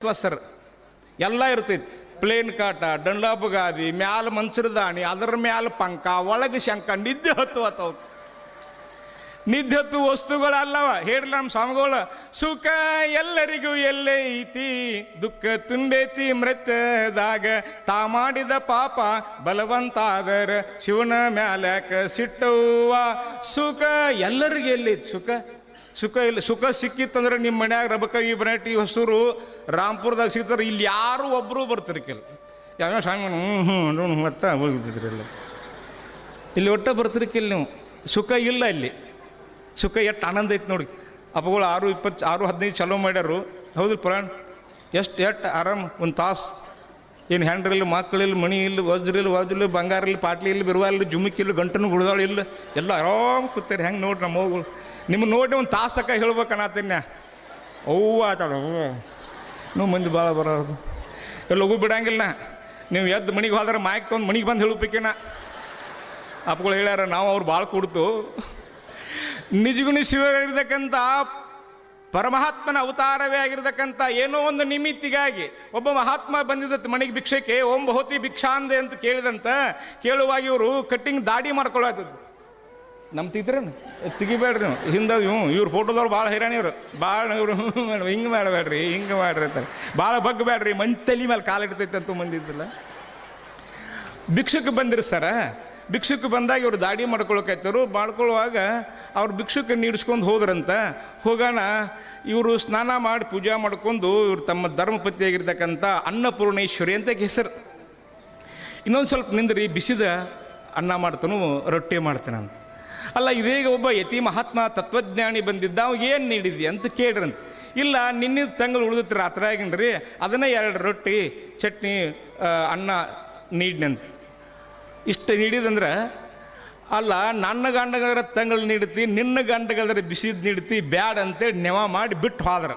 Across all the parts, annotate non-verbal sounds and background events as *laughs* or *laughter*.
Sir ಎಲ್ಲ ಇರ್ತೈತಿ. Plane ಕಾಟ ಡಂಡಾಪ ಗಾದಿ ಮ್ಯಾಲ ಮಂಚರ ದಾಣಿ ಅದರ ಮ್ಯಾಲ ಪಂಕ, ಒಳಗೆ ಶಂಕ ನಿದ್ದೆ ಹತ್ತು ಅತ್ತವ್ ನಿದ್ದೆ ಹತ್ತು ವಸ್ತುಗಳಲ್ಲವ. ಹೇಳ್ರಿ ನಮ್ಮ ಸ್ವಾಮಿಗಳು, ಸುಖ ಎಲ್ಲರಿಗೂ ಎಲ್ಲೇ ಐತಿ ದುಃಖ ತುಂಬೈತಿ ಮೃತದಾಗ ತಾ ಮಾಡಿದ ಪಾಪ ಬಲವಂತಾದರ, ಶಿವನ ಮ್ಯಾಲ್ಯಾಕ ಸಿಟ್ಟವ್ವ. ಸುಖ ಎಲ್ಲರಿಗೂ ಎಲ್ಲೈತಿ, ಸುಖ. ಸುಖ ಇಲ್ಲ, ಸುಖ ಸಿಕ್ಕಿತ್ತಂದ್ರೆ ನಿಮ್ಮ ಮನ್ಯಾಗ ಈ ಬನಟಿ ಹೊಸೂರು, ರಾಮ್ಪುರದಾಗ ಸಿಗ್ತಾರೆ. ಇಲ್ಲಿ ಯಾರು ಒಬ್ಬರು ಬರ್ತಿರ್ಕಿಲ್ಲ ಯಾವ ಸ್ವಾಮಿ ಹ್ಞೂ ಹ್ಞೂ ಮತ್ತೆ ಹೋಗಿದ್ರಿ ಎಲ್ಲ. ಇಲ್ಲಿ ಒಟ್ಟ ಬರ್ತಿರ್ಕಿಲ್ಲ ನೀವು. ಸುಖ ಇಲ್ಲ ಇಲ್ಲಿ. ಸುಖ ಎಷ್ಟು ಆನಂದ ಐತೆ ನೋಡಿ. ಅಪ್ಪಗಳು ಆರು ಇಪ್ಪತ್ತು, ಆರು ಹದಿನೈದು ಚಲೋ ಮಾಡ್ಯಾರು. ಹೌದು ಪುರಾಣ? ಎಷ್ಟು ಎಷ್ಟು ಆರಾಮ್, ಒಂದು ತಾಸು. ಏನು ಹ್ಯಾಂಡ್ರಿಲ್ಲ ಮಕ್ಕಳಿಲ್ಲ ಮಣಿ ಇಲ್ಲ ವಜ್ರಿಲ್ಲ ಇಲ್ಲ, ವಜ್ರ ಇಲ್ಲ ಬಂಗಾರ ಇಲ್ಲ, ಪಾಟ್ಲಿ ಇಲ್ಲ ಬಿರುವ ಇಲ್ಲ, ಜುಮುಕ್ ಇಲ್ಲ ಗಂಟನು ಗುಡ್ದಾಳ ಇಲ್ಲ. ಎಲ್ಲ ಆರಾಮ್ ಕೂತಾರೆ. ಹೆಂಗೆ ನೋಡ್ರಿ ನಮ್ಮ ಮಗಳು ನಿಮ್ಮ ನೋಡಿ ಒಂದು ತಾಸು ತಕ್ಕ ಹೇಳ್ಬೇಕು ಅನ್ನತ್ತೀನಿ ಅವ್ವ ಅವ್ವ. ನೀವು ಮಂದಿ ಭಾಳ ಬರೋದು ಎಲ್ಲ ಹೋಗಿ ಬಿಡಂಗಿಲ್ಲ ನೀವು ಎದ್ದು ಮಣಿಗೆ ಹೋದ್ರೆ ಮಾಯಕ್ ತೊಗೊಂಡು ಮಣಿಗೆ ಬಂದು ಹೇಳಬೇಕಿನ ಅಪ್ಪಗಳು ಹೇಳ್ಯಾರ, ನಾವು ಅವ್ರು ಭಾಳ ಕೊಡ್ತು. ನಿಜಗೂ ಶಿವಗಳಿರ್ತಕ್ಕಂಥ ಪರಮಾತ್ಮನ ಅವತಾರವೇ ಆಗಿರ್ತಕ್ಕಂಥ ಏನೋ ಒಂದು ನಿಮಿತ್ತಿಗಾಗಿ ಒಬ್ಬ ಮಹಾತ್ಮ ಬಂದಿದ್ದ ಮನೆಗೆ ಭಿಕ್ಷಕ್ಕೆ ಓಂ ಬಹುತಿ ಭಿಕ್ಷಾಂದೆ ಅಂತ ಕೇಳಿದಂತ ಕೇಳುವಾಗ ಇವರು ಕಟ್ಟಿಂಗ್ ದಾಡಿ ಮಾಡ್ಕೊಳ್ಳೋದು ನಮ್ಮ ತೆಗಿಬೇಡ್ರಿ ನೀವು. ಹಿಂದೆ ಹ್ಞೂ ಇವ್ರು ಫೋಟೋದವ್ರು ಭಾಳ ಹೈರಾಣಿ ಇವರು. ಭಾಳ ಇವರು. *laughs* ಹಿಂಗೆ ಮಾಡಬೇಡ್ರಿ, ಹಿಂಗೆ ಮಾಡ್ರಿ ಅಂತಾರೆ. ಭಾಳ ಬಗ್ಬೇಡ್ರಿ ಮಂಚ್ ತಲೆ ಮೇಲೆ ಕಾಲಿಡ್ತೈತೆ ಅಂತ ಮಂದಿದ್ದಿಲ್ಲ ಭಿಕ್ಷಕ್ಕೆ ಬಂದಿರಿ ಸರ. ಭಿಕ್ಷಕ್ಕೆ ಬಂದಾಗ ಇವರು ದಾಡಿ ಮಾಡ್ಕೊಳಕೈತರು. ಮಾಡ್ಕೊಳ್ಳುವಾಗ ಅವ್ರು ಭಿಕ್ಷಕ್ಕೆ ನೀಡಿಸ್ಕೊಂಡು ಹೋದ್ರಂತ. ಹೋಗೋಣ, ಇವರು ಸ್ನಾನ ಮಾಡಿ ಪೂಜೆ ಮಾಡ್ಕೊಂಡು ಇವರು ತಮ್ಮ ಧರ್ಮಪತಿಯಾಗಿರ್ತಕ್ಕಂಥ ಅನ್ನಪೂರ್ಣೇಶ್ವರಿ ಅಂತ ಹೆಸರು. ಇನ್ನೊಂದು ಸ್ವಲ್ಪ ನಿಂದ್ರಿ, ಬಿಸಿದ ಅನ್ನ ಮಾಡ್ತಾನು, ರೊಟ್ಟಿ ಮಾಡ್ತಾನಂತ ಅಲ್ಲ, ಇದೀಗ ಒಬ್ಬ ಯತಿ ಮಹಾತ್ಮ ತತ್ವಜ್ಞಾನಿ ಬಂದಿದ್ದ, ಅವ ಏನು ನೀಡಿದ್ವಿ ಅಂತ ಕೇಳ್ರಂತ. ಇಲ್ಲ ನಿನ್ನೆ ತಂಗಳು ಉಳಿದತ್ತು ರಾತ್ರಿ ರೀ, ಅದನ್ನೇ ಎರಡು ರೊಟ್ಟಿ, ಚಟ್ನಿ ಅನ್ನ ನೀಡಿನಂತ. ಇಷ್ಟು ನೀಡಿದಂದ್ರೆ, ಅಲ್ಲ, ನನ್ನ ಗಂಡಗಾದ್ರೆ ತಂಗಳು ನೀಡ್ತಿ ನಿನ್ನ ಗಂಡಗಾದ್ರೆ ಬಿಸಿದು ನೀಡ್ತಿ ಬ್ಯಾಡ್ ಅಂತೇಳಿ ನೆವ ಮಾಡಿ ಬಿಟ್ಟು ಹೋದ್ರ.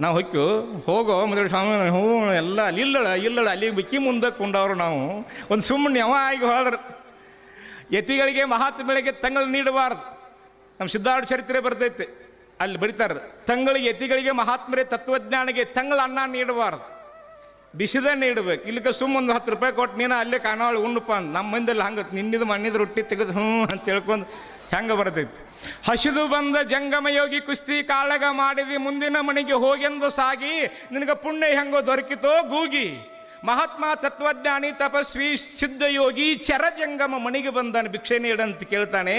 ನಾವು ಹೊಕ್ಕು ಹೋಗೋ ಮೊದಲು ಸ್ವಾಮಿ, ಹ್ಞೂ, ಎಲ್ಲ ಅಲ್ಲಿ ಇಲ್ಲಳ ಇಲ್ಲಳ ಅಲ್ಲಿ ಬಿಕ್ಕಿ ಮುಂದೆ ಕೊಂಡವ್ರು ನಾವು. ಒಂದು ಸುಮ್ಮನೆ ಯಾವ ಆಗಿ ಹೋದ್ರ. ಯತಿಗಳಿಗೆ ಮಹಾತ್ಮಗಳಿಗೆ ತಂಗಳು ನೀಡಬಾರದು. ನಮ್ಮ ಸಿದ್ಧಾರ್ಥ ಚರಿತ್ರೆ ಬರ್ತೈತೆ. ಅಲ್ಲಿ ಬರೀತಾರೆ ತಂಗಳಿಗೆ, ಯತಿಗಳಿಗೆ ಮಹಾತ್ಮರೇ ತತ್ವಜ್ಞಾನಿಗೆ ತಂಗಳ ಅನ್ನ ನೀಡಬಾರ್ದು. ಬಿಸಿದ ನೀಡಬೇಕು. ಇಲ್ಲಿಗೆ ಸುಮ್ಮ ಒಂದು ಹತ್ತು ರೂಪಾಯಿ ಕೊಟ್ಟು ನೀನು ಅಲ್ಲೇ ಕಾಣಾಳು ಉಣ್ಣಪ್ಪ ಅಂತ ನಮ್ಮ ಅಲ್ಲಿ ಹಂಗೆ ನಿನ್ನಿದ ಮಣ್ಣಿದ ರೊಟ್ಟಿ ತೆಗೆದು ಹ್ಞೂ ಅಂತ ಹೇಳ್ಕೊಂಡು ಹೆಂಗೆ ಬರ್ತೈತಿ. ಹಸಿದು ಬಂದ ಜಂಗಮ ಯೋಗಿ ಕುಸ್ತಿ ಕಾಳಗ ಮಾಡಿದಿ, ಮುಂದಿನ ಮನೆಗೆ ಹೋಗೆಂದು ಸಾಗಿ, ನಿನಗೆ ಪುಣ್ಯ ಹೆಂಗೋ ದೊರಕಿತೋ ಗೂಗಿ. ಮಹಾತ್ಮ ತತ್ವಜ್ಞಾನಿ ತಪಸ್ವಿ ಸಿದ್ಧಯೋಗಿ ಚರಜಂಗಮ ಮಣಿಗೆ ಬಂದಾನೆ, ಭಿಕ್ಷೆ ನೀಡಂತ ಕೇಳ್ತಾನೆ.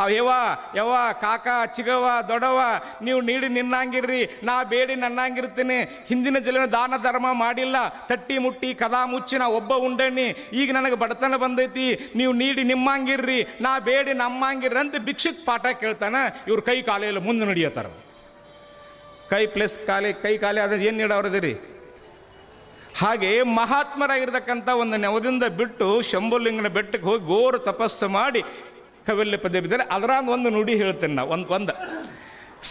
ಅವ ಯವ ಯವ ಕಾಕ ಚಿಗವ ದೊಡವ ನೀವು ನೀಡಿ ನಿನ್ನಂಗಿರ್ರಿ, ನಾ ಬೇಡಿ ನನ್ನಂಗಿರ್ತೀನಿ. ಹಿಂದಿನ ಜನ ದಾನ ಧರ್ಮ ಮಾಡಿಲ್ಲ. ತಟ್ಟಿ ಮುಟ್ಟಿ, ಕದಾ ಮುಚ್ಚಿ ನಾ ಒಬ್ಬ ಉಂಡಣ್ಣಿ, ಈಗ ನನಗೆ ಬಡತನ ಬಂದೈತಿ. ನೀವು ನೀಡಿ ನಿಮ್ಮಂಗಿರ್ರಿ, ನಾ ಬೇಡಿ ನಮ್ಮಂಗಿರ್ರಿ ಅಂತ ಭಿಕ್ಷಕ್ ಪಾಠ ಕೇಳ್ತಾನೆ. ಇವ್ರ ಕೈ ಕಾಲೆಲ್ಲ ಮುಂದೆ ನಡೆಯತ್ತಾರ. ಕೈ ಪ್ಲಸ್ ಕಾಲಿ, ಕೈ ಕಾಲೆ, ಅದ ಏನು ನೀಡವ್ರದಿರಿ? ಹಾಗೆ ಮಹಾತ್ಮರಾಗಿರ್ತಕ್ಕಂಥ ಒಂದು ನೆವದಿಂದ ಬಿಟ್ಟು ಶಂಭುಲಿಂಗನ ಬೆಟ್ಟಕ್ಕೆ ಹೋಗಿ ಗೋರು ತಪಸ್ಸು ಮಾಡಿ ಕವಿಲ್ಯ ಪದ್ಯ ಬಿದ್ದರೆ ಅದರ ಒಂದು ನುಡಿ ಹೇಳ್ತೇನೆ ನಾವು ಒಂದು ಒಂದು.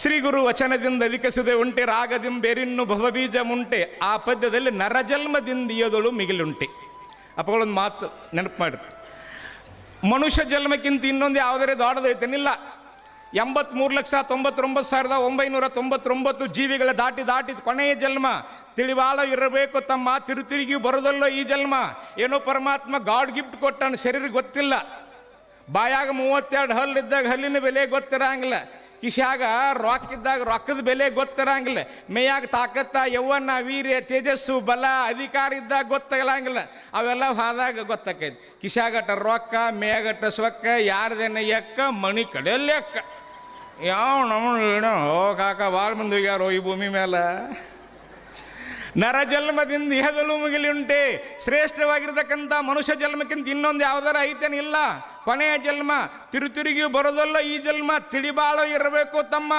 ಶ್ರೀ ಗುರು ವಚನದಿಂದ ಅದಿಕಸದೆ ಉಂಟೆ ರಾಗದಿಂಬೇರಿನ್ನು ಭವಬೀಜ ಮುಂಟೆ, ಆ ಪದ್ಯದಲ್ಲಿ ನರಜನ್ಮದಿಂದಿಯದಳು ಮಿಗಿಲುಂಟೆ. ಅಪ್ಪಗಳೊಂದು ಮಾತು ನೆನಪು ಮಾಡಿ ಮನುಷ್ಯ ಜನ್ಮಕ್ಕಿಂತ ಇನ್ನೊಂದು ಯಾವುದೇ ದೊಡ್ಡದೈತೇನಿಲ್ಲ ಎಂಬತ್ಮೂರು ಲಕ್ಷ ತೊಂಬತ್ತೊಂಬತ್ತು ಸಾವಿರದ ಒಂಬೈನೂರ ತೊಂಬತ್ತೊಂಬತ್ತು ಜೀವಿಗಳ ದಾಟಿ ದಾಟಿ ಕೊನೆಯ ಜನ್ಮ. ತಿಳಿವಾಳ ಇರಬೇಕು, ತಮ್ಮ ತಿರುತಿರುಗಿ ಬರೋದಲ್ಲೋ ಈ ಜನ್ಮ? ಏನೋ ಪರಮಾತ್ಮ ಗಾಡ್ ಗಿಫ್ಟ್ ಕೊಟ್ಟಾನ ಶರೀರ ಗೊತ್ತಿಲ್ಲ. ಬಾಯಾಗ ಮೂವತ್ತೆರಡು ಹಲ್ಲಿದ್ದಾಗ ಹಲ್ಲಿನ ಬೆಲೆ ಗೊತ್ತಿರಂಗಿಲ್ಲ. ಕಿಶಾಗ ರಾಕ್ ಇದ್ದಾಗ ರೊಕ್ಕದ ಬೆಲೆ ಗೊತ್ತಿರಂಗಿಲ್ಲ. ಮೇಯಾಗ ತಾಕತ್ತ, ಯೌವನ, ವೀರ್ಯ, ತೇಜಸ್ಸು, ಬಲ, ಅಧಿಕಾರ ಇದ್ದಾಗ ಗೊತ್ತಾಗಲಂಗಿಲ್ಲ. ಅವೆಲ್ಲ ಹಾದಾಗ ಗೊತ್ತಾಕೈತಿ. ಕಿಶಾಗಟ್ಟ ರೊಕ್ಕ ಮೇಯಾಗಟ್ಟ ಸೊಕ್ಕ ಯಾರ್ದೇನ ಎಕ್ಕ, ಮಣಿ ಕಡೆಯಲ್ಲಿ ಎಕ್ಕ. ಯಾವ ನಮ್ಮ ಕಾಕ ಭಾಳ ಮಂದಿ ಹೋಗ್ಯಾರೋ ಈ ಭೂಮಿ ಮೇಲೆ ನರ ಜನ್ಮದಿಂದ ಇಹದಲು ಮುಗಿಲುಂಟೆ. ಶ್ರೇಷ್ಠವಾಗಿರ್ತಕ್ಕಂಥ ಮನುಷ್ಯ ಜನ್ಮಕ್ಕಿಂತ ಇನ್ನೊಂದು ಯಾವ್ದಾರ ಇಲ್ಲ ಕೊನೆಯ ಜನ್ಮ ತಿರು ತಿರುಗಿ ಬರೋದಲ್ಲ ಈ ಜನ್ಮ, ತಿಳಿಬಾಳ ಇರಬೇಕು ತಮ್ಮ.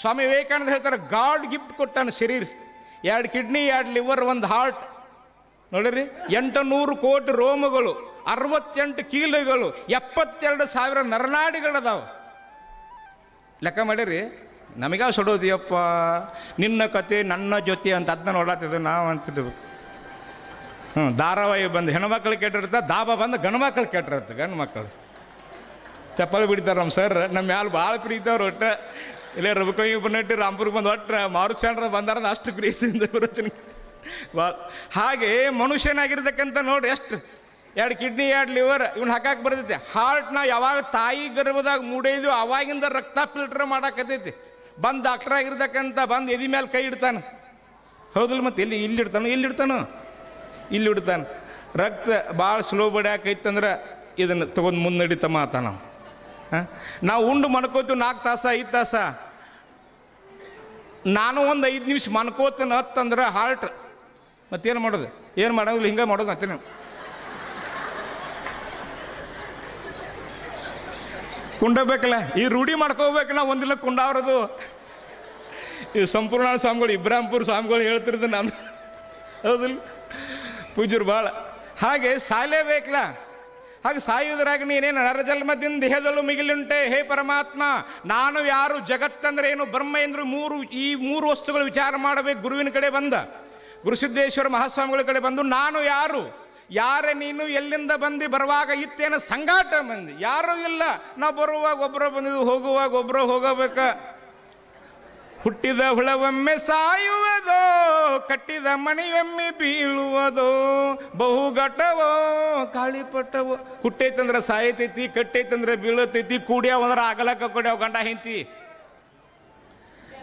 ಸ್ವಾಮಿ ವಿವೇಕಾನಂದ ಹೇಳ್ತಾರೆ, ಗಾಡ್ ಗಿಫ್ಟ್ ಕೊಟ್ಟಾನ ಶರೀರ್. ಎರಡು ಕಿಡ್ನಿ, ಎರಡು ಲಿವರ್, ಒಂದು ಹಾರ್ಟ್. ನೋಡಿರಿ ಎಂಟು ನೂರು ಕೋಟಿ ರೋಮಗಳು, ಅರವತ್ತೆಂಟು ಕೀಲುಗಳು, ಎಪ್ಪತ್ತೆರಡು ಸಾವಿರ ನರನಾಡಿಗಳದಾವ. ಲೆಕ್ಕ ಮಾಡಿರಿ ನಮಗ ಸುಡೋದಿಯಪ್ಪ? ನಿನ್ನ ಕತೆ ನನ್ನ ಜೊತೆ ಅಂತ ಅದನ್ನ ನೋಡತ್ತಿದ್ವಿ ನಾವು ಅಂತಿದ್ವಿ. ಹ್ಞೂ ಧಾರಾವಾಹಿ ಬಂದು ಹೆಣ್ಮಕ್ಳು ಕೆಟ್ಟಿರುತ್ತೆ, ದಾಬ ಬಂದು ಗಂಡು ಮಕ್ಳು ಕೆಟ್ಟಿರುತ್ತೆ, ಗಂಡು ಮಕ್ಕಳು ಚಪ್ಪಲಿ ಬಿಡ್ತಾರೆ ನಮ್ಮ ಸರ್ ನಮ್ಮ ಮ್ಯಾಲ ಭಾಳ ಪ್ರೀತವ್ರು ಒಟ್ಟು. ಇಲ್ಲೇ ರಬಕೈ ಬಂದಿಟ್ಟು ರಾಮ್ಪುರ್ಗೆ ಬಂದು ಒಟ್ಟು ಮಾರುಚಾಂಡ್ರ ಬಂದಾರ ಅಷ್ಟು ಪ್ರೀತಿ ರಚನೆ ಭಾಳ. ಹಾಗೆ ಮನುಷ್ಯನಾಗಿರ್ತಕ್ಕಂಥ ನೋಡಿ ಎಷ್ಟು, ಎರಡು ಕಿಡ್ನಿ, ಎರಡು ಲಿವರ್ ಇವ್ನ ಹಾಕಕ್ಕೆ ಬರ್ತೈತಿ. ಹಾರ್ಟ್ನ ಯಾವಾಗ ತಾಯಿ ಗರ್ಭದಾಗ ಮೂಡೈದು ಅವಾಗಿಂದ ರಕ್ತ ಫಿಲ್ಟರ್ ಮಾಡಾಕತ್ತೈತಿ. ಬಂದು ಡಾಕ್ಟರ್ ಆಗಿರ್ತಕ್ಕಂಥ ಬಂದು ಎದಿ ಮೇಲೆ ಕೈ ಇಡ್ತಾನೆ. ಹೌದಲ್ಲ ಮತ್ತೆ ಎಲ್ಲಿ ಇಲ್ಲಿ ಇಡ್ತಾನೋ ಇಲ್ಲಿ ಇಡ್ತಾನೋ? ಇಲ್ಲಿ ಇಡ್ತಾನೆ. ರಕ್ತ ಭಾಳ ಸ್ಲೋ ಬಡಿಯಾಕೈತಂದ್ರೆ ಇದನ್ನು ತೊಗೊಂಡು ಮುನ್ನಡಿತ ಮಾತ ನಾವು. ನಾವು ಉಂಡು ಮನ್ಕೋತೀವಿ ನಾಲ್ಕು ತಾಸ, ಐದು ತಾಸ. ನಾನು ಒಂದು ಐದು ನಿಮಿಷ ಮನ್ಕೋತೇನೆ ಹತ್ತಂದ್ರೆ ಹಾರ್ಟ್ ಮತ್ತೇನು ಮಾಡೋದು? ಏನು ಮಾಡೋದಿಲ್ಲ ಹಿಂಗೆ ಮಾಡೋದು ಅಂತ ನೀವು. ಕುಂಡಬೇಕಲ್ಲ? ಈ ರೂಢಿ ಮಾಡ್ಕೋಬೇಕು ನಾವು ಒಂದಿಲ್ಲ ಕುಂಡಾವ್ರದು. ಈ ಸಂಪೂರ್ಣ ಸ್ವಾಮಿಗಳು ಇಬ್ರಾಂಪುರ ಸ್ವಾಮಿಗಳು ಹೇಳ್ತಿರ್ದು ನಾನು. ಹೌದಿಲ್ಲ ಪೂಜ್ಯರು ಭಾಳ. ಹಾಗೆ ಸಾಯಲೇಬೇಕಲ್ಲ? ಹಾಗೆ ಸಾಯುವುದರಾಗ ನೀನೇನು ನರಜನ್ಮದಿಂದ ದೇಹದಲ್ಲೂ ಮಿಗಿಲುಂಟೆ? ಹೇ ಪರಮಾತ್ಮ, ನಾನು ಯಾರು ಜಗತ್ತಂದ್ರೆ ಏನು? ಬ್ರಹ್ಮ ಎಂದ್ರೆ ಮೂರು, ಈ ಮೂರು ವಸ್ತುಗಳು ವಿಚಾರ ಮಾಡಬೇಕು. ಗುರುವಿನ ಕಡೆ ಬಂದ. ಗುರುಸಿದ್ದೇಶ್ವರ ಮಹಾಸ್ವಾಮಿಗಳ ಕಡೆ ಬಂದು, ನಾನು ಯಾರು? ಯಾರೇ ನೀನು ಎಲ್ಲಿಂದ ಬಂದು ಬರುವಾಗ ಇತ್ತೇನು ಸಂಗಾಟ ಬಂದು ಯಾರೂ ಇಲ್ಲ. ನಾವು ಬರುವಾಗ ಒಬ್ಬರು ಬಂದಿದ್ದು ಹೋಗುವಾಗ ಒಬ್ಬರು ಹೋಗಬೇಕ. ಹುಟ್ಟಿದ ಹುಳವೊಮ್ಮೆ ಸಾಯುವುದೋ, ಕಟ್ಟಿದ ಮಣಿಯೊಮ್ಮೆ ಬೀಳುವುದೋ ಬಹು ಘಟವೋ ಕಾಳಿಪಟ್ಟವೋ ಹುಟ್ಟೈತಂದ್ರೆ ಸಾಯತೈತಿ, ಕಟ್ಟೈತಂದ್ರೆ ಬೀಳತೈತಿ ಕೂಡ್ಯಾವ ಅಂದ್ರೆ ಆಗಲಕ್ಕ ಕೊಡ್ಯಾವ ಗಂಡ ಹೆಂತಿ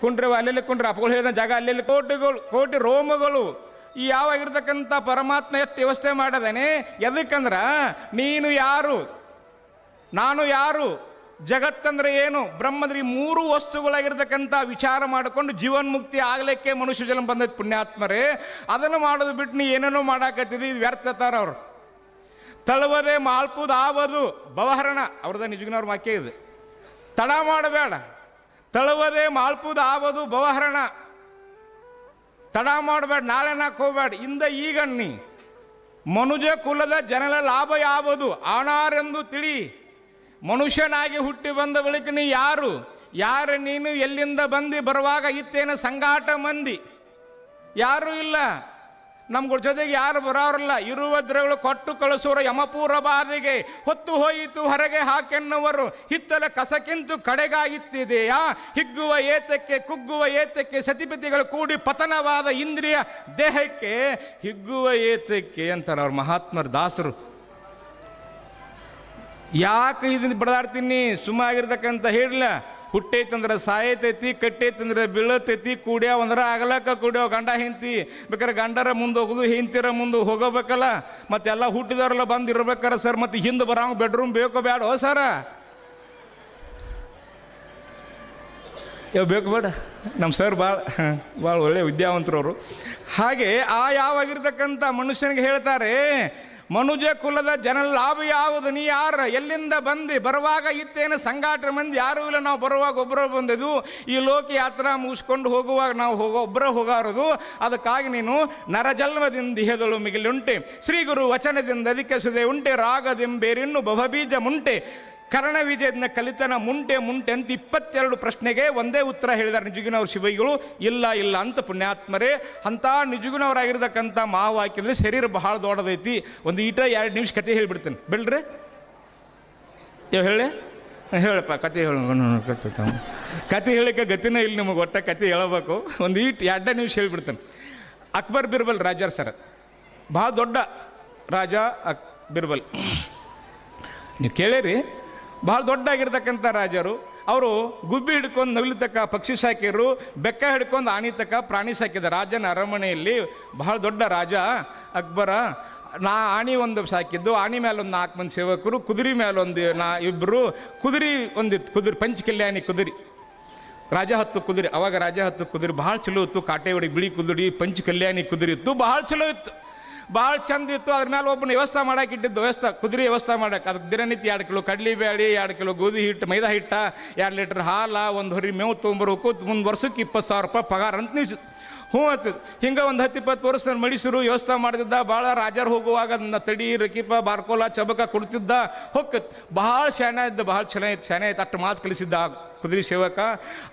ಕುಂಡ್ರವ ಅಲ್ಲೆಲ್ಲಿ ಕುಂಡ್ರ? ಅಪ್ಪಗಳು ಹೇಳಿದ ಜಾಗ ಅಲ್ಲೆಲ್ಲಿ? ಕೋಟಿಗಳು, ಕೋಟಿ ರೋಮಗಳು. ಈ ಯಾವಾಗಿರ್ತಕ್ಕಂಥ ಪರಮಾತ್ಮ ಎಷ್ಟು ವ್ಯವಸ್ಥೆ ಮಾಡದೇನೆ? ಎದಕ್ಕಂದ್ರೆ ನೀನು ಯಾರು? ನಾನು ಯಾರು? ಜಗತ್ತಂದ್ರೆ ಏನು? ಬ್ರಹ್ಮದ್ರಿ ಮೂರು ವಸ್ತುಗಳಾಗಿರ್ತಕ್ಕಂಥ ವಿಚಾರ ಮಾಡಿಕೊಂಡು ಜೀವನ್ಮುಕ್ತಿ ಆಗ್ಲಿಕ್ಕೆ ಮನುಷ್ಯ ಜನ್ಮ ಬಂದೈತೆ ಪುಣ್ಯಾತ್ಮರೇ. ಅದನ್ನು ಮಾಡೋದು ಬಿಟ್ಟು ನೀ ಏನೇನೋ ಮಾಡಾಕತ್ತಿದ್ದಿ ಇದು ವ್ಯರ್ಥತಾರ ಅವರು. ತಳುವದೆ ಮಾಲ್ಪುದು ಆವದು ಬವಹರಣ. ಅವ್ರದ ನಿಜಗಿನವ್ರ ವಾಕ್ಯ ಇದು. ತಡ ಮಾಡಬೇಡ. ತಳುವದೆ ಮಾಲ್ಪುದು ಆವದು ಬವಹರಣ. ತಡ ಮಾಡಬೇಡ, ನಾಳೆ ನಾಕ್ ಹೋಗ್ಬೇಡ ಇಂದ ಈಗ ನೀ ಮನುಜ ಕುಲದ ಜನರ ಲಾಭ ಯಾವುದು? ಆಣಾರೆಂದು ತಿಳಿ. ಮನುಷ್ಯನಾಗಿ ಹುಟ್ಟಿ ಬಂದ ಬಳಿಕ ನೀ ಯಾರು? ಯಾರು ನೀನು ಎಲ್ಲಿಂದ ಬಂದು? ಬರುವಾಗ ಇತ್ತೇನು ಸಂಗಾಟ ಮಂದಿ? ಯಾರೂ ಇಲ್ಲ. ನಮ್ಗಳ ಜೊತೆಗೆ ಯಾರು ಬರೋರಲ್ಲ ಇರುವದ್ರಗಳು ಕೊಟ್ಟು ಕಳಿಸೋರ ಯಮಪೂರ ಬಾರಿಗೆ ಹೊತ್ತು ಹೋಯಿತು, ಹೊರಗೆ ಹಾಕೆನ್ನುವರು. ಹಿತ್ತಲ ಕಸಕ್ಕಿಂತೂ ಕಡೆಗಾಗಿತ್ತಿದೆಯಾ ಹಿಗ್ಗುವ ಏತಕ್ಕೆ, ಕುಗ್ಗುವ ಏತಕ್ಕೆ ಸತಿಪತಿಗಳು ಕೂಡಿ ಪತನವಾದ ಇಂದ್ರಿಯ ದೇಹಕ್ಕೆ? ಹಿಗ್ಗುವ ಏತಕ್ಕೆ ಅಂತಾರೆ ಅವ್ರ ಮಹಾತ್ಮರ ದಾಸರು. ಯಾಕೆ ಇದನ್ನು ಬಡದಾಡ್ತೀನಿ? ಸುಮ್ಮಾಗಿರ್ತಕ್ಕಂತ ಹೇಳಿಲ್ಲ. ಹುಟ್ಟೈತಂದ್ರೆ ಸಾಯತೈತಿ, ಕಟ್ಟೈತಂದ್ರೆ ಬೀಳತೈತಿ ಕೂಡ್ಯಾವ ಅಂದ್ರೆ ಆಗಲಕ್ಕ ಕೂಡ್ಯಾವ ಗಂಡ ಹಿಂತಿ ಬೇಕಾದ್ರೆ ಗಂಡರ ಮುಂದೆ ಹೋಗುದು ಹಿಂತಿರ ಮುಂದೆ ಹೋಗಬೇಕಲ್ಲ. ಮತ್ತೆಲ್ಲ ಹುಟ್ಟಿದವರೆಲ್ಲ ಬಂದು ಸರ್. ಮತ್ತೆ ಹಿಂದೆ ಬರೋಂಗ ಬೆಡ್ರೂಮ್ ಬೇಕೋ ಬೇಡ ಸರ? ಯಾವ ಬೇಕು ಬೇಡ. ನಮ್ಮ ಸರ್ ಭಾಳ ಭಾಳ ಒಳ್ಳೆ ವಿದ್ಯಾವಂತರವರು ಹಾಗೆ ಆ ಯಾವಾಗಿರ್ತಕ್ಕಂಥ ಮನುಷ್ಯನಿಗೆ ಹೇಳ್ತಾರೆ ಮನುಜ ಕುಲದ ಜನ ಲಾಭ ಯಾವುದು ನೀ ಯಾರ? ಎಲ್ಲಿಂದ ಬಂದು? ಬರುವಾಗ ಇತ್ತೇನು? ಸಂಗಾಟ ಮಂದಿ ಯಾರೂ ಇಲ್ಲ. ನಾವು ಬರುವಾಗ ಒಬ್ಬರು ಬಂದಿದ್ದು. ಈ ಲೋಕ ಯಾತ್ರಾ ಮುಗಿಸ್ಕೊಂಡು ಹೋಗುವಾಗ ನಾವು ಹೋಗೋ ಒಬ್ಬರ ಹೋಗಾರದು. ಅದಕ್ಕಾಗಿ ನೀನು ನರಜನ್ಮದಿಂದ ದೇಹದಳು ಮಿಗಿಲುಂಟೆ. ಶ್ರೀ ಗುರು ವಚನದಿಂದ ಅದಕ್ಕೆ ಸುದೆ ಉಂಟೆ. ರಾಗದಿಂಬೇರಿನ್ನು ಬಹಬೀಜ ಮುಂಟೆ ಕರ್ಣ ವಿಜಯದನ್ನ ಕಲಿತನ ಮುಂಟೆ ಮುಂಟೆ ಅಂತ ಇಪ್ಪತ್ತೆರಡು ಪ್ರಶ್ನೆಗೆ ಒಂದೇ ಉತ್ತರ ಹೇಳಿದ್ದಾರೆ ನಿಜಗುನವ್ರ ಶಿವೈಗಳು. ಇಲ್ಲ ಇಲ್ಲ ಅಂತ ಪುಣ್ಯಾತ್ಮರೇ. ಅಂಥ ನಿಜಗುನವರಾಗಿರ್ತಕ್ಕಂಥ ಹಾಕಿದ್ರೆ ಶರೀರ ಬಹಳ ದೊಡ್ಡದೈತಿ. ಒಂದು ಈಟ ಎರಡು ನಿಮಿಷ ಕತೆ ಹೇಳಿಬಿಡ್ತೇನೆ. ಬಿಡ್ರಿ? ಯಾವ ಹೇಳಿ. ಹೇಳಪ್ಪ ಕತೆ ಹೇಳ. ಕತೆ ಹೇಳಕ್ಕೆ ಗತಿನೇ ಇಲ್ಲಿ ನಿಮಗೆ, ಒಟ್ಟ ಕತೆ ಹೇಳಬೇಕು. ಒಂದು ಈಟ್ ಎರಡನೇ ನಿಮಿಷ ಹೇಳಿಬಿಡ್ತೇನೆ. ಅಕ್ಬರ್ ಬಿರ್ಬಲ್ ರಾಜರ್ ಸರ್. ಭಾಳ ದೊಡ್ಡ ರಾಜ ಅಕ್, ಬಿರ್ಬಲ್. ನೀವು ಕೇಳಿರಿ. ಭಾಳ ದೊಡ್ಡಾಗಿರ್ತಕ್ಕಂಥ ರಾಜರು. ಅವರು ಗುಬ್ಬಿ ಹಿಡ್ಕೊಂಡು ನವಿಲಿತಕ್ಕ ಪಕ್ಷಿ ಸಾಕಿದ್ರು, ಬೆಕ್ಕ ಹಿಡ್ಕೊಂಡು ಆಣಿ ತಕ್ಕ ಪ್ರಾಣಿ ಸಾಕಿದ ರಾಜನ ಅರಮನೆಯಲ್ಲಿ ಬಹಳ ದೊಡ್ಡ ರಾಜ. ಅಕ್ಬರ, ನಾ ಆಣಿ ಒಂದು ಸಾಕಿದ್ದು, ಆಣಿ ಮೇಲೆ ನಾಲ್ಕು ಮಂದಿ ಸೇವಕರು, ಕುದುರೆ ಮೇಲೆ ಒಂದು ನಾ ಇಬ್ಬರು ಕುದುರೆ ಒಂದಿತ್ತು ಕುದುರೆ ಪಂಚ ಕಲ್ಯಾಣಿ ಕುದುರೆ. ರಾಜ ಹತ್ತು ಕುದುರೆ, ಅವಾಗ ರಾಜ ಹತ್ತು ಕುದುರೆ ಭಾಳ ಚಲೋ ಇತ್ತು. ಕಾಟೆ ಬಿಳಿ ಕುದುರೆ ಪಂಚ ಕಲ್ಯಾಣಿ ಕುದುರೆ ಇತ್ತು ಭಾಳ ಚಲೋ ಇತ್ತು. ಭಾಳ ಚಂದ ಇತ್ತು, ಅದ್ರ ಮೇಲೆ ಒಬ್ಬನ ವ್ಯವಸ್ಥೆ ಮಾಡಕ್ಕೆ ಇಟ್ಟಿದ್ದು, ವ್ಯವಸ್ಥೆ, ಕುದುರೆ ವ್ಯವಸ್ಥೆ ಮಾಡಕ್ಕೆ ಅದಕ್ಕೆ ದಿನನಿತ್ಯ ಎರಡು ಕಿಲೋ ಕಡ್ಲಿ ಬೇಳೆ ಎರಡು ಕಿಲೋ ಗೋಧಿ ಹಿಟ್ಟು, ಮೈದಾ ಹಿಟ್ಟ, ಎರಡು ಲೀಟ್ರ್ ಹಾಲ, ಒಂದು ಹೊರಿ ಮೇವು ತೊಗೊಂಬರ್ಬೇಕು. ಮುಂದೆ ವರ್ಷಕ್ಕೆ ಇಪ್ಪತ್ತು ಸಾವಿರ ರೂಪಾಯಿ ಪಗಾರ ಅಂತ ನಿಮಿಷ ಹ್ಞೂ ಅಂತ ಹಿಂಗೆ ಒಂದು ಹತ್ತು ಇಪ್ಪತ್ತು ವರ್ಷ ಮಡಿಸರು ವ್ಯವಸ್ಥೆ ಮಾಡ್ತಿದ್ದ ಭಾಳ ರಾಜರು ಹೋಗುವಾಗ ಅದನ್ನ ತಡಿ, ರಕೀಪ, ಬಾರ್ಕೋಲ, ಚಬಕ ಕೊಡ್ತಿದ್ದ ಹೊಕ್ಕತ್ ಭಾಳ ಶಾನೆ ಇದ್ದ ಭಾಳ ಚೆನ್ನಾಗಿ ಇತ್ತು ಶಾನೆ ಆಯ್ತು. ಅಷ್ಟು ಮಾತು ಕಲಿಸಿದ್ದ ಕುದುರೆ ಸೇವಕ.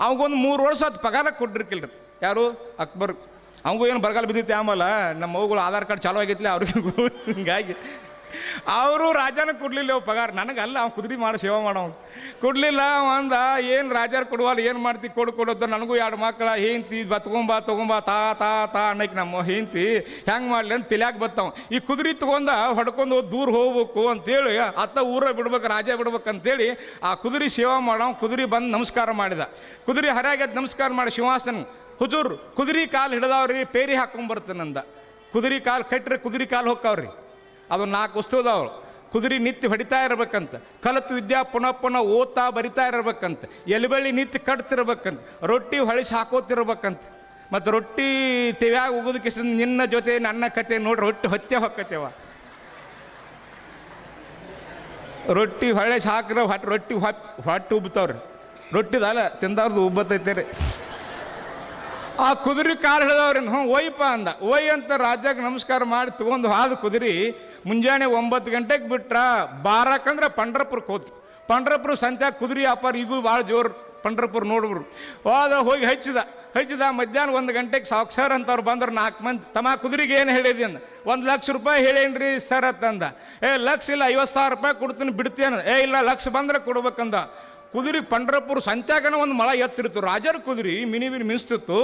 ಅವಗೊಂದು ಮೂರು ವರ್ಷ ಅದು ಪಗಾರ ಕೊಟ್ಟಿರ್ಕಿಲ್ರಿ. ಯಾರು? ಅಕ್ಬರ್ ಅವಂಗೂ ಏನು ಬರಗಾಲ ಬಿದ್ದಿತ್ತು ಆಮೇಲೆ ನಮ್ಮ ಮಗುಗಳು ಆಧಾರ್ ಕಾರ್ಡ್ ಚಾಲೂ ಆಗಿತ್ತಲ್ಲ ಅವ್ರಿಗೆ ಹಿಂಗಾಗಿ. ಅವರು ರಾಜನ ಕೊಡಲಿಲ್ಲ ಅವ್ ಪಗಾರ. ನನಗಲ್ಲ, ಅವ್ನು ಕುದುರೆ ಮಾಡಿ, ಸೇವೆ ಮಾಡೋ ಕೊಡಲಿಲ್ಲ ಅಂದ, ಏನು ರಾಜರು ಕೊಡುವಲ್ಲ ಏನು ಮಾಡ್ತಿ? ಕೊಡು ಕೊಡೋದು ನನಗೂ ಎರಡು ಮಕ್ಕಳ ಹೇಂತಿ ಬಾ, ತಗೊಂಬಾ ತಾ ತಾ ತಾ ಅನ್ನಕ್ಕೆ ನಮ್ಮ ಹೇಂತಿ ಹೆಂಗೆ ಮಾಡ್ಲಿ ಅಂತ ತಿಳಿಯಾಕ ಬರ್ತಾವ ಈ ಕುದುರೆ ತಗೊಂಡ ಹೊಡ್ಕೊಂಡು ದೂರ ಹೋಗ್ಬೇಕು ಅಂತೇಳಿ, ಅತ್ತ ಊರ ಬಿಡ್ಬೇಕು ರಾಜ ಬಿಡ್ಬೇಕು ಅಂತೇಳಿ ಆ ಕುದುರೆ ಸೇವಾ ಮಾಡೋ ಕುದುರೆ ಬಂದು ನಮಸ್ಕಾರ ಮಾಡಿದ. ಕುದುರೆ ಹರಿಯಾಗದ್ ನಮಸ್ಕಾರ ಮಾಡಿ ಶಿವಾಸನ ಹುಜೂರ್, ಕುದುರೆ ಕಾಲು ಹಿಡ್ದಾವ್ರಿ, ಪೇರಿ ಅಂದ. ಕುದುರೆ ಕಾಲು ಕಟ್ಟ್ರೆ ಕುದುರೆ ಕಾಲು ಹೊಕ್ಕವ್ರಿ. ಅದು ನಾಲ್ಕು ವಸ್ತು ಅದಾವಳು ಕುದುರೆ ನಿತ್ಯ ಹೊಡಿತಾ ಇರ್ಬೇಕಂತ. ಕಲಿತು ವಿದ್ಯಾ ಪುನಃ ಪುನಃ ಓದ್ತಾ ಬರಿತಾ ಇರ್ಬೇಕಂತ. ಎಲಿಬಳ್ಳಿ ನಿತ್ಯ ಕಟ್ತಿರ್ಬೇಕಂತ. ರೊಟ್ಟಿ ಹೊಳಿಸಿ ಹಾಕೋತಿರ್ಬೇಕಂತ. ಮತ್ತು ರೊಟ್ಟಿ ತೆವ್ಯಾಗ ಹೋಗೋದಕ್ಕೆ ನಿನ್ನ ಜೊತೆ ನನ್ನ ಕತೆ ನೋಡ್ರಿ ರೊಟ್ಟಿ ಹೊತ್ತೆ ಹೊಕ್ಕತೆವ ರೊಟ್ಟಿ ಹೊಳೆ ಹಾಕ್ರೆ ಹೊಟ್ಟೆ ರೊಟ್ಟಿ ಹೊಟ್ಟು ಉಬ್ತಾವ್ರಿ ರೊಟ್ಟಿದಲ್ಲ ತಿಂದವ್ರದ್ದು ಉಬ್ಬತೈತೆ ರೀ. ಆ ಕುದುರೆ ಕಾಲು ಹಿಡಿದವ್ರಿ ಹ್ಞೂ, ಒಯ್ಯಪ್ಪ ಅಂದ. ಒಯ್ ಅಂತ ರಾಜ್ಯಕ್ಕೆ ನಮಸ್ಕಾರ ಮಾಡಿ ತಗೊಂಡು ಹಾದು ಕುದುರೆ, ಮುಂಜಾನೆ ಒಂಬತ್ತು ಗಂಟೆಗೆ ಬಿಟ್ರ ಬಾರಕ್ಕಂದ್ರೆ ಪಂಡ್ರಪುರಕ್ಕೆ ಹೋತು ಪಂಡ್ರಪುರ ಸಂತ್ಯಾಗ ಕುದುರೆ ವ್ಯಾಪಾರ ಈಗೂ ಭಾಳ ಜೋರು ಪಂಡ್ರಪುರ ನೋಡ್ಬಿಡ್ರು ಹೋದ ಹೋಗಿ ಹಚ್ಚಿದ. ಹಚ್ಚಿದ, ಮಧ್ಯಾಹ್ನ ಒಂದು ಗಂಟೆಗೆ ಸಾಕು ಸರ್ ಅಂತವ್ರು ಬಂದ್ರೆ, ನಾಲ್ಕು ಮಂದಿ. ತಮ್ಮ ಕುದುರೆಗೆ ಏನು ಹೇಳಿದೆ ಅಂದ. ಒಂದು ಲಕ್ಷ ರೂಪಾಯಿ ಹೇಳೇನ್ರಿ ಸರ್ ಅಂತಂದ ಏ, ಲಕ್ಷ ಇಲ್ಲ, ಐವತ್ತು ಸಾವಿರ ರೂಪಾಯಿ ಕೊಡ್ತೀನಿ, ಬಿಡ್ತೀನಿ ಏ, ಇಲ್ಲ, ಲಕ್ಷ ಬಂದ್ರೆ ಕೊಡ್ಬೇಕಂದ. ಕುದುರೆ ಪಂಡ್ರಪುರ ಸಂತ್ಯಾಗನ ಒಂದು ಮಳ ಎತ್ತಿರ್ತು ರಾಜರ ಕುದುರೆ ಮಿನಿ ಮಿನಿ ಮಿನಿಸ್ತಿತ್ತು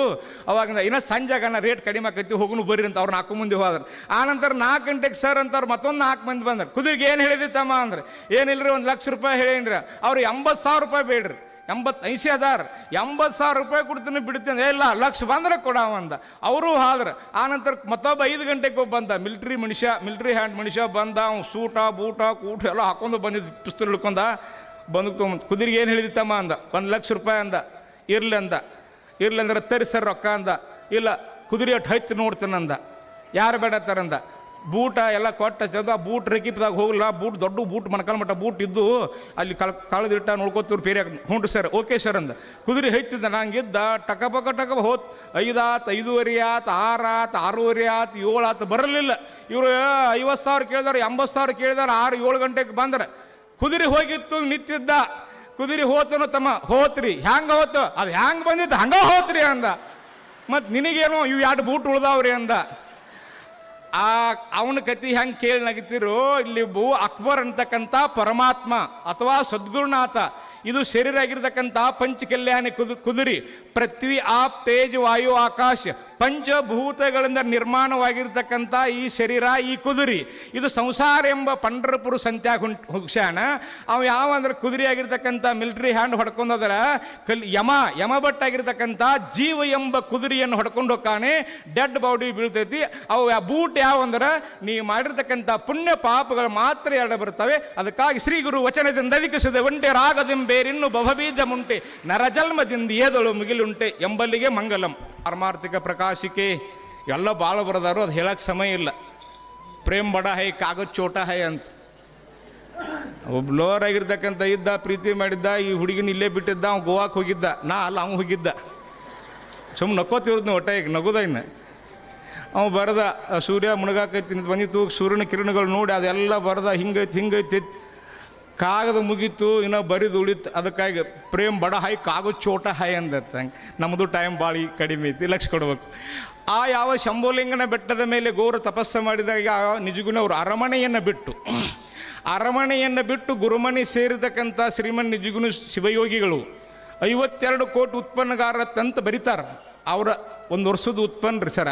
ಅವಾಗ ಇನ್ನ ಸಂಜೆಗನ ರೇಟ್ ಕಡಿಮೆ ಆಕೈತಿ, ಹೋಗುನು ಬರ್ರಿ ಅಂತ ಅವ್ರು ನಾಲ್ಕು ಮಂದಿ ಹೋದ್ರು. ಆನಂತರ ನಾಲ್ಕು ಗಂಟೆಗೆ ಸರ್ ಅಂತಾರೆ ಮತ್ತೊಂದು ನಾಲ್ಕು ಮಂದಿ ಬಂದ್ರೆ. ಕುದುರೆಗೆ ಏನು ಹೇಳಿದಿತ್ತಮ್ಮ ಅಂದ್ರೆ ಏನಿಲ್ಲರಿ ಒಂದು ಲಕ್ಷ ರೂಪಾಯಿ ಹೇಳಿನ್ರಿ. ಅವ್ರು ಎಂಬತ್ತು ಸಾವಿರ ರೂಪಾಯಿ ಬೇಡ್ರಿ. ಎಂಬತ್ತು ಐಸಿ ಹಜಾರ್ ಎಂಬತ್ತು ಸಾವಿರ ರೂಪಾಯಿ ಕೊಡ್ತೀನಿ ಬಿಡ್ತೀನಿ ಇಲ್ಲ, ಲಕ್ಷ ಬಂದ್ರೆ ಕೊಡವ ಅಂದ. ಅವರು ಹಾದ್ರ. ಆನಂತರ ಮತ್ತೊಬ್ಬ ಐದು ಗಂಟೆಗೆ ಒಬ್ಬ ಬಂದ. ಮಿಲ್ಟ್ರಿ ಮನುಷ್ಯ ಮಿಲ್ಟ್ರಿ ಹ್ಯಾಂಡ್ ಮನುಷ್ಯ ಬಂದ. ಅವ್ನು ಸೂಟ, ಬೂಟ, ಕೂಟ ಎಲ್ಲ ಹಾಕೊಂಡು ಬಂದಿದ್ದು ಪಿಸ್ತೂಲ್ ಹಿಡ್ಕೊಂಡ. ಬಂದು ಕುದುರೆಗೆ ಏನು ಹೇಳಿದಿತ್ತಮ್ಮ ಅಂದ. ಒಂದು ಲಕ್ಷ ರೂಪಾಯಿ ಅಂದ. ಇರ್ಲಿ ಅಂದ. ಇರ್ಲಿ ಅಂದ್ರೆ ತರಿ ರೊಕ್ಕ ಅಂದ. ಇಲ್ಲ, ಕುದುರೆ ಅಟ್ಟು ಹಚ್ಚಿ ನೋಡ್ತಾನಂದ ಯಾರು ಬೇಡ ಬೇಡತ್ತಾರಂದ ಬೂಟ ಎಲ್ಲ ಕೊಟ್ಟ ಚಂದ ಬೂಟ್ ರೆಕಿಪ್ದಾಗ ಹೋಗಲ್ಲ ಬೂಟ್ ದೊಡ್ಡ ಬೂಟ್, ಮಣಕಲ್ ಮಟ್ಟ ಬೂಟ್ ಇದ್ದು ಅಲ್ಲಿ ಕಳ್ ಕಳೆದಿಟ್ಟ ನೋಡ್ಕೋತೀವ್ರು ಬೇರೆ ಹ್ಞೂ ಸರ್, ಓಕೆ ಸರ್ ಅಂದ. ಕುದುರೆ ಹೈತಿದ್ದ ನಂಗಿದ್ದ ಟಕ ಪಕ ಟಕ ಹೋತ್ ಐದುವರೆ ಆತ್ ಆರು ಆತ್ ಆರೂವರೆ ಆತ್, ಏಳು ಆತು, ಬರಲಿಲ್ಲ. ಇವರು ಐವತ್ತು ಸಾವಿರ ಕೇಳಿದಾರೆ ಎಂಬತ್ತು ಸಾವಿರ ಕೇಳಿದಾರೆ, ಆರು, ಏಳು ಗಂಟೆಗೆ ಬಂದ್ರೆ. ಕುದುರೆ ಹೋಗಿತ್ತು, ನಿಂತಿದ್ದ. ಕುದುರೆ ಹೋತನು ತಮ್ಮ, ಹೋತ್ರಿ. ಹ್ಯಾಂಗ ಹೋತು? ಅದು ಹ್ಯಾಂಗ ಬಂದಿತ್ತು ಹಂಗ ಹೋತ್ರಿ ಅಂದ. ಮತ್ತು ನಿನಗೇನು ಇವು ಎರಡು ಬೂಟ್ ಉಳ್ದಾವ್ರಿ ಅಂದ. ಆ, ಅವನ ಕತಿ ಹೆಂಗೆ ಕೇಳಿ ನಗಿತಿರೋ ಇಲ್ಲಿ ಭೂ ಅಕ್ಬರ್ ಅಂತಕ್ಕಂಥ ಪರಮಾತ್ಮ ಅಥವಾ ಸದ್ಗುರುನಾಥ, ಇದು ಶರೀರ ಆಗಿರ್ತಕ್ಕಂಥ ಪಂಚಕಲ್ಯಾಣಿ ಕುದು, ಕುದುರಿ, ಪೃಥ್ವಿ, ಆಪ್, ತೇಜ್, ವಾಯು, ಆಕಾಶ ಪಂಚಭೂತಗಳಿಂದ ನಿರ್ಮಾಣವಾಗಿರ್ತಕ್ಕಂಥ ಈ ಶರೀರ, ಈ ಕುದುರಿ, ಇದು ಸಂಸಾರ ಎಂಬ ಪಂಡರಪುರ ಸಂತ್ಯಾಗ ಹುಂಟ್ ಅವ ಯಾವ ಅಂದ್ರೆ ಕುದುರೆ ಆಗಿರ್ತಕ್ಕಂಥ ಮಿಲಿಟರಿ ಹ್ಯಾಂಡ್ ಹೊಡ್ಕೊಂಡೋದ್ರ ಕಲ್ ಯಮ ಯಮ ಭಟ್ ಆಗಿರ್ತಕ್ಕಂಥ ಜೀವ ಎಂಬ ಕುದುರೆಯನ್ನು ಹೊಡ್ಕೊಂಡು ಹೋಗ್ತಾನೆ, ಡೆಡ್ ಬಾಡಿ ಬೀಳ್ತೈತಿ. ಅವು ಆ ಬೂಟ್ ಯಾವ ನೀ ಮಾಡಿರ್ತಕ್ಕಂಥ ಪುಣ್ಯ ಪಾಪಗಳು ಮಾತ್ರ ಎರಡು ಬರ್ತವೆ. ಅದಕ್ಕಾಗಿ ಶ್ರೀ ಗುರು ವಚನದಿಂದ ಅಧಿಕಸಿದ ಒಂಟೆ ರಾಗದಿಂಬೇರಿನ್ನು ಬಹಬೀಜ ಮುಂಟೆ, ನರಜನ್ಮದಿಂದ ಏದಳು ಮುಗಿಲುಂಟೆ ಎಂಬಲ್ಲಿಗೆ ಮಂಗಲಂ. ಪಾರಮಾರ್ಥಿಕ ಪ್ರಕಾಶಿಕೆ ಎಲ್ಲ ಭಾಳ ಬರದಾರು, ಅದು ಹೇಳಕ್ಕೆ ಸಮಯ ಇಲ್ಲ. ಪ್ರೇಮ್ ಬಡ ಹೈ, ಕಾಗದ ಚೋಟ ಹೈ ಅಂತ. ಒಬ್ಬ ಲೋವರ್ ಆಗಿರ್ತಕ್ಕಂಥ ಇದ್ದ, ಪ್ರೀತಿ ಮಾಡಿದ್ದ, ಈ ಹುಡುಗಿನ ಇಲ್ಲೇ ಬಿಟ್ಟಿದ್ದ ಅವ್ನು ಗೋವಾಕ್ಕೆ ಹೋಗಿದ್ದ. ನಾ ಅಲ್ಲ ಅವ್ನು ಹೋಗಿದ್ದ. ಸುಮ್ ನಕ್ಕೋತಿರೋದು ಹೊಟ್ಟೆ ಈಗ ನಗುದ ಇನ್ನು. ಅವ ಬರೆದ, ಸೂರ್ಯ ಮುಣಗಾಕೈತಿ ಬಂದಿತ್ತು, ಸೂರ್ಯನ ಕಿರಣಗಳು ನೋಡಿ, ಅದೆಲ್ಲ ಬರೆದ, ಹಿಂಗೈತಿ ಹಿಂಗೈತಿ ಕಾಗದ ಮುಗೀತು, ಇನ್ನೂ ಬರಿದು ಉಳಿತು, ಅದಕ್ಕಾಗಿ ಪ್ರೇಮ್ ಬಡ ಹಾಯ್ ಕಾಗದ ಚೋಟ ಹಾಯ್ ಅಂದತ್ತೆ ನಮ್ಮದು ಟೈಮ್ ಭಾಳ ಕಡಿಮೆ ಐತಿ, ಲಕ್ಷ ಕೊಡ್ಬೇಕು. ಆ ಯಾವ ಶಂಭುಲಿಂಗನ ಬೆಟ್ಟದ ಮೇಲೆ ಗೋರು ತಪಸ್ಸು ಮಾಡಿದಾಗ ನಿಜಗುಣ ಅವರು ಅರಮನೆಯನ್ನು ಬಿಟ್ಟು ಅರಮನೆಯನ್ನು ಬಿಟ್ಟು ಗುರುಮನೆ ಸೇರಿದಕ್ಕಂಥ ಶ್ರೀಮನ್ ನಿಜಗುಣ ಶಿವಯೋಗಿಗಳು ಐವತ್ತೆರಡು ಕೋಟಿ ಉತ್ಪನ್ನಗಾರ ತಂತ ಬರೀತಾರೆ. ಅವರ ಒಂದು ವರ್ಷದ ಉತ್ಪನ್ನ ರೀ ಸರ.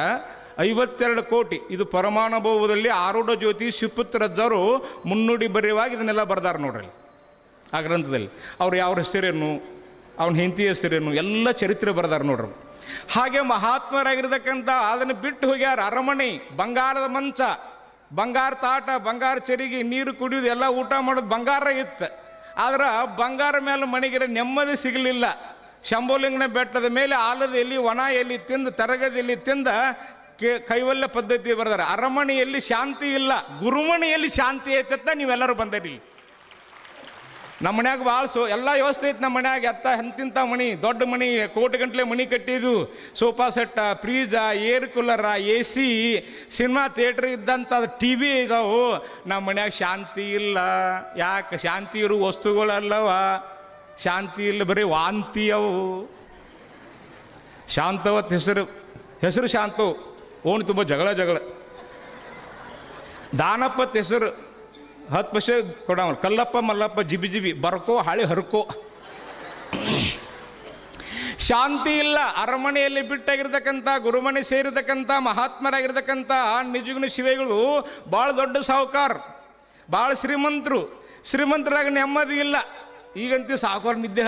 ಐವತ್ತೆರಡು ಕೋಟಿ. ಇದು ಪರಮಾನುಭವದಲ್ಲಿ ಆರೂಢ ಜ್ಯೋತಿ ಶಿಪುತ್ರದ್ದರು ಮುನ್ನುಡಿ ಬರೆಯುವಾಗ ಇದನ್ನೆಲ್ಲ ಬರ್ದಾರ ನೋಡ್ರಿ ಆ ಗ್ರಂಥದಲ್ಲಿ. ಅವ್ರು ಯಾವ ಹೆಸರೇನು, ಅವನ ಹೆಂಡತಿ ಹೆಸರೇನು, ಎಲ್ಲ ಚರಿತ್ರೆ ಬರ್ದಾರ ನೋಡ್ರಿ ಹಾಗೆ ಮಹಾತ್ಮರಾಗಿರ್ತಕ್ಕಂಥ ಅದನ್ನು ಬಿಟ್ಟು ಹೋಗ್ಯಾರ ಅರಮನೆ, ಬಂಗಾರದ ಮಂಚ, ಬಂಗಾರ ತಾಟ, ಬಂಗಾರ ಚರಿಗೆ, ನೀರು ಕುಡಿಯೋದು ಎಲ್ಲ ಊಟ ಮಾಡೋದು ಬಂಗಾರ ಇತ್ತು. ಆದ್ರೆ ಬಂಗಾರ ಮೇಲೆ ಮನೆಗಿರ ನೆಮ್ಮದಿ ಸಿಗಲಿಲ್ಲ. ಶಂಭೋಲಿಂಗನ ಬೆಟ್ಟದ ಮೇಲೆ ಆಲದ ಎಲ್ಲಿ ಒಣ ಎಲ್ಲಿ ತಿಂದು, ತರಗದ ಎಲ್ಲಿ ತಿಂದ ಕೈವಲ್ಯ ಪದ್ಧತಿ ಬರ್ತಾರೆ ಅರಮನೆಯಲ್ಲಿ ಶಾಂತಿ ಇಲ್ಲ. ಗುರುಮಣಿಯಲ್ಲಿ ಶಾಂತಿ ಐತೆ ಅಂತ ನೀವೆಲ್ಲರೂ ಬಂದಿರಿ. ನಮ್ಮ ಮನ್ಯಾಗ ಭಾಳ ಸೊ, ಎಲ್ಲ ವ್ಯವಸ್ಥೆ ಐತೆ ನಮ್ಮ ಮನ್ಯಾಗ. ಎತ್ತ ಎಂತಿಂಥ ಮಣಿ, ದೊಡ್ಡ ಮಣಿ, ಕೋಟಿ ಗಂಟ್ಲೆ ಮಣಿ ಕಟ್ಟಿದ್ದು. ಸೋಫಾ ಸೆಟ್ಟ, ಫ್ರೀಜ, air ಕೂಲರ A C cinema theatre ಇದ್ದಂಥ ಟಿ ವಿ ಇದಾವು. ನಮ್ಮ ಮನ್ಯಾಗ ಶಾಂತಿ ಇಲ್ಲ. ಯಾಕೆ? ಶಾಂತಿ ಇರೋ ವಸ್ತುಗಳಲ್ಲವ. ಶಾಂತಿ ಇಲ್ಲ. ಬರೀ ವಾಂತಿ ಅವು. ಶಾಂತವತ್ ಹೆಸರು ಹೆಸರು ಶಾಂತವು. ಓಣಿ ತುಂಬ ಜಗಳ ಜಗಳ. ದಾನಪ್ಪ ಹೆಸರು ಹತ್ತು ಪೈಸೆ ಕೊಡವ ಕಲ್ಲಪ್ಪ ಮಲ್ಲಪ್ಪ ಜಿಬಿ ಜಿಬಿ ಬರ್ಕೋ ಹಾಳಿ ಹರ್ಕೋ. ಶಾಂತಿ ಇಲ್ಲ. ಅರಮನೆಯಲ್ಲಿ ಬಿಟ್ಟಾಗಿರ್ತಕ್ಕಂಥ, ಗುರುಮನೆ ಸೇರಿರ್ತಕ್ಕಂಥ, ಮಹಾತ್ಮರಾಗಿರ್ತಕ್ಕಂಥ ನಿಜಗುನ ಶಿವೆಗಳು ಭಾಳ ದೊಡ್ಡ ಸಾಹುಕಾರ ಭಾಳ ಶ್ರೀಮಂತರು. ಶ್ರೀಮಂತರಾಗ ನೆಮ್ಮದಿ ಇಲ್ಲ. ಈಗಂತೂ ಸಾಹುಕಾರ ನಿದ್ದೆ